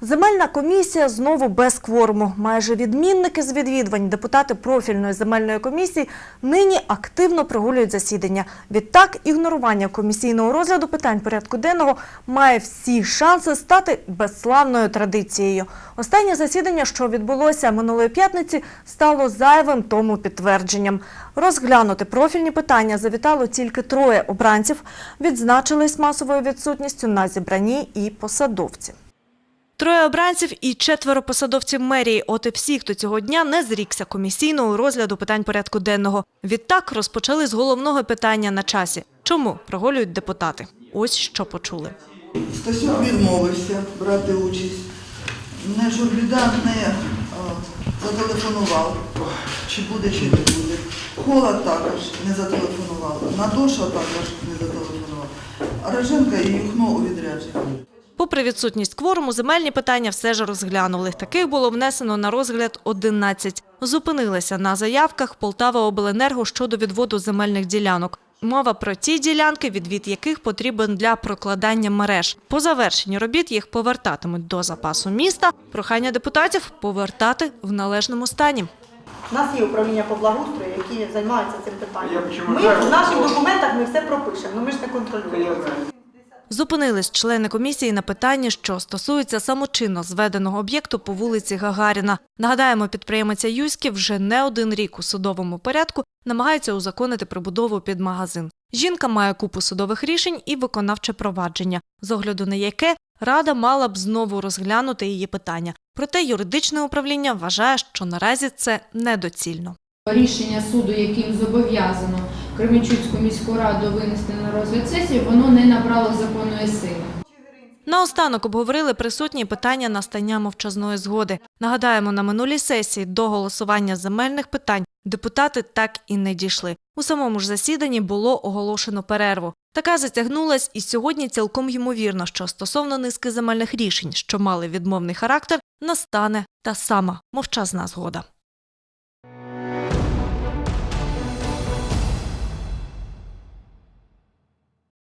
Земельна комісія знову без кворуму. Майже відмінники з відвідувань депутати профільної земельної комісії нині активно прогулюють засідання. Відтак, ігнорування комісійного розгляду питань порядку денного має всі шанси стати безславною традицією. Останнє засідання, що відбулося минулої п'ятниці, стало зайвим тому підтвердженням. Розглянути профільні питання завітало тільки троє обранців. Відзначились масовою відсутністю на зібранні і посадовці. Троє обранців і четверо посадовців мерії. От і всі, хто цього дня не зрікся комісійного розгляду питань порядку денного. Відтак розпочали з головного питання на часі. Чому прогулюють депутати? Ось що почули. Стасюк відмовився брати участь. Не Журбіда не е, зателефонував, чи буде, чи не буде. Холод також не зателефонував. Надоша також не зателефонував. А Роженка і Юхно у відрядженні. Попри відсутність кворуму, земельні питання все ж розглянули. Таких було внесено на розгляд 11. Зупинилися на заявках Полтава Обленерго щодо відводу земельних ділянок. Мова про ті ділянки, відвід яких потрібен для прокладання мереж. По завершенні робіт їх повертатимуть до запасу міста. Прохання депутатів повертати в належному стані. У нас є управління по благоустрою, які займаються цим питанням. Ми в наших документах ми все пропишемо, але ми ж не контролюємо. Зупинились члени комісії на питанні, що стосується самочинно зведеного об'єкту по вулиці Гагаріна. Нагадаємо, підприємиця Юськів вже не один рік у судовому порядку намагається узаконити прибудову під магазин. Жінка має купу судових рішень і виконавче провадження, з огляду на яке рада мала б знову розглянути її питання. Проте юридичне управління вважає, що наразі це недоцільно. Рішення суду, яким зобов'язано Кременчуцьку міську раду винести на розгляд сесії, воно не набрало законної сили. Наостанок обговорили присутні питання настання мовчазної згоди. Нагадаємо, на минулій сесії до голосування земельних питань депутати так і не дійшли. У самому ж засіданні було оголошено перерву. Така затягнулась, і сьогодні цілком ймовірно, що стосовно низки земельних рішень, що мали відмовний характер, настане та сама мовчазна згода.